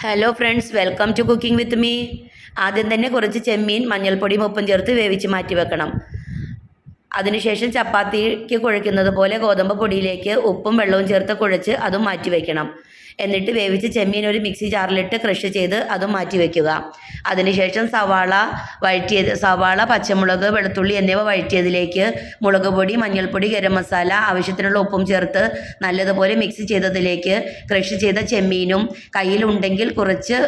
Hello friends welcome to cooking with me ആദ്യം തന്നെ കുറച്ച് ചെമ്മീൻ മഞ്ഞൾപ്പൊടിയും ഉപ്പും ചേർത്ത് വേവിച്ച് മാറ്റി വെക്കണം. അതിനുശേഷം ചപ്പാത്തിക്ക് കുഴയ്ക്കുന്നത് പോലെ ഗോതമ്പ് പൊടിയിലേക്ക് ഉപ്പും വെള്ളവും ചേർത്ത് കുഴച്ച് അതും മാറ്റി വയ്ക്കണം എന്നിട്ട് വേവിച്ച് ചെമ്മീൻ ഒരു മിക്സി ജാറിലിട്ട് ക്രഷ് ചെയ്ത് അതും മാറ്റി വയ്ക്കുക അതിനുശേഷം സവാള വഴറ്റിയത് സവാള പച്ചമുളക് വെളുത്തുള്ളി എന്നിവ വഴറ്റിയതിലേക്ക് മുളക് പൊടി മഞ്ഞൾപ്പൊടി ഗരം മസാല ആവശ്യത്തിനുള്ള ഉപ്പും ചേർത്ത് നല്ലതുപോലെ മിക്സ് ചെയ്തതിലേക്ക് ക്രഷ് ചെയ്ത ചെമ്മീനും കയ്യിലുണ്ടെങ്കിൽ കുറച്ച്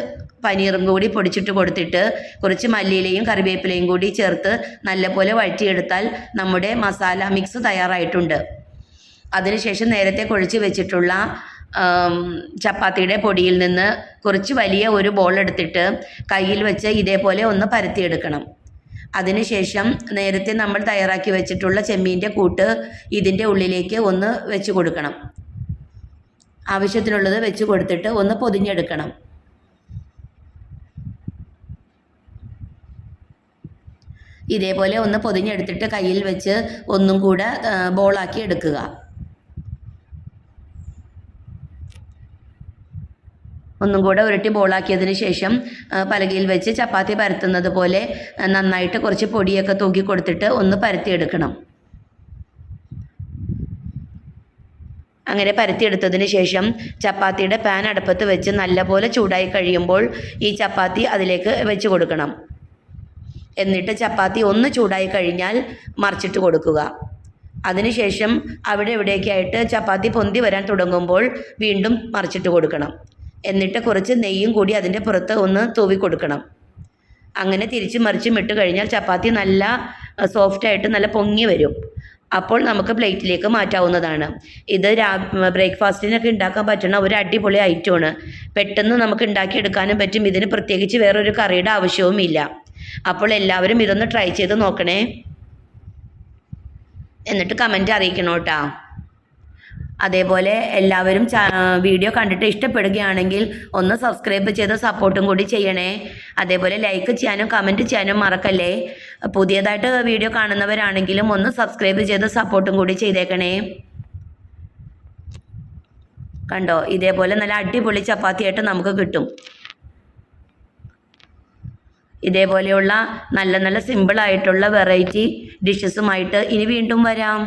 പനീറും കൂടി പൊടിച്ചിട്ട് കൊടുത്തിട്ട് കുറച്ച് മല്ലിയിലയും കറിവേപ്പിലയും കൂടി ചേർത്ത് നല്ലപോലെ വഴറ്റിയെടുത്താൽ നമ്മുടെ മസാല മിക്സ് തയ്യാറായിട്ടുണ്ട്. അതിനുശേഷം നേരത്തെ കുഴച്ച് വെച്ചിട്ടുള്ള ചപ്പാത്തിയുടെ പൊടിയിൽ നിന്ന് കുറച്ച് വലിയ ഒരു ബോൾ എടുത്തിട്ട് കയ്യിൽ വെച്ച് ഇതേപോലെ ഒന്ന് പരത്തിയെടുക്കണം. അതിനുശേഷം നേരത്തെ നമ്മൾ തയ്യാറാക്കി വെച്ചിട്ടുള്ള ചെമ്മീന്റെ കൂട്ട് ഇതിന്റെ ഉള്ളിലേക്ക് ഒന്ന് വെച്ച് കൊടുക്കണം. ആവശ്യത്തിനുള്ളത് വെച്ച് കൊടുത്തിട്ട് ഒന്ന് പൊതിഞ്ഞെടുക്കണം. ഇതേപോലെ ഒന്ന് പൊതിഞ്ഞെടുത്തിട്ട് കയ്യിൽ വെച്ച് ഒന്നും കൂടെ ബോളാക്കി എടുക്കുക. ഒന്നും കൂടെ ഉരുട്ടി ബോളാക്കിയതിന് ശേഷം പലകയിൽ വെച്ച് ചപ്പാത്തി പരത്തുന്നത് പോലെ നന്നായിട്ട് കുറച്ച് പൊടിയൊക്കെ തൂക്കി കൊടുത്തിട്ട് ഒന്ന് പരത്തിയെടുക്കണം. അങ്ങനെ പരത്തിയെടുത്തതിന് ശേഷം ചപ്പാത്തിയുടെ പാൻ അടുപ്പത്ത് വെച്ച് നല്ലപോലെ ചൂടായി കഴിയുമ്പോൾ ഈ ചപ്പാത്തി അതിലേക്ക് വെച്ച് കൊടുക്കണം. എന്നിട്ട് ചപ്പാത്തി ഒന്ന് ചൂടായി കഴിഞ്ഞാൽ മറിച്ചിട്ട് കൊടുക്കുക. അതിനുശേഷം അവിടെ ഇവിടേക്കായിട്ട് ചപ്പാത്തി പൊന്തി വരാൻ തുടങ്ങുമ്പോൾ വീണ്ടും മറിച്ചിട്ട് കൊടുക്കണം. എന്നിട്ട് കുറച്ച് നെയ്യും കൂടി അതിന്റെ പുറത്ത് ഒന്ന് തൂവി കൊടുക്കണം. അങ്ങനെ തിരിച്ച് മറിച്ചും ഇട്ട് കഴിഞ്ഞാൽ ചപ്പാത്തി നല്ല സോഫ്റ്റായിട്ട് നല്ല പൊങ്ങി വരും. അപ്പോൾ നമുക്ക് പ്ലേറ്റിലേക്ക് മാറ്റാവുന്നതാണ്. ഇത് രാ ബ്രേക്ക്ഫാസ്റ്റിനൊക്കെ ഉണ്ടാക്കാൻ പറ്റുന്ന ഒരു അടിപൊളി ഐറ്റമാണ്. പെട്ടെന്ന് നമുക്ക് ഉണ്ടാക്കിയെടുക്കാനും പറ്റും. ഇതിന് പ്രത്യേകിച്ച് വേറൊരു കറിയുടെ ആവശ്യവുമില്ല അപ്പോൾ എല്ലാവരും ഇതൊന്ന് ട്രൈ ചെയ്ത് നോക്കണേ. എന്നിട്ട് കമന്റ് അറിയിക്കണം അതേപോലെ എല്ലാവരും വീഡിയോ കണ്ടിട്ട് ഇഷ്ടപ്പെടുകയാണെങ്കിൽ ഒന്ന് സബ്സ്ക്രൈബ് ചെയ്ത് സപ്പോർട്ടും കൂടി ചെയ്യണേ. അതേപോലെ ലൈക്ക് ചെയ്യാനും കമന്റ് ചെയ്യാനും മറക്കല്ലേ. പുതിയതായിട്ട് വീഡിയോ കാണുന്നവരാണെങ്കിലും ഒന്ന് സബ്സ്ക്രൈബ് ചെയ്ത് സപ്പോർട്ടും കൂടി ചെയ്തേക്കണേ. കണ്ടോ? ഇതേപോലെ നല്ല അടിപൊളി ചപ്പാത്തിയായിട്ട് നമുക്ക് കിട്ടും. ഇതേപോലെയുള്ള നല്ല നല്ല സിമ്പിളായിട്ടുള്ള വെറൈറ്റി ഡിഷസുമായിട്ട് ഇനി വീണ്ടും വരാം.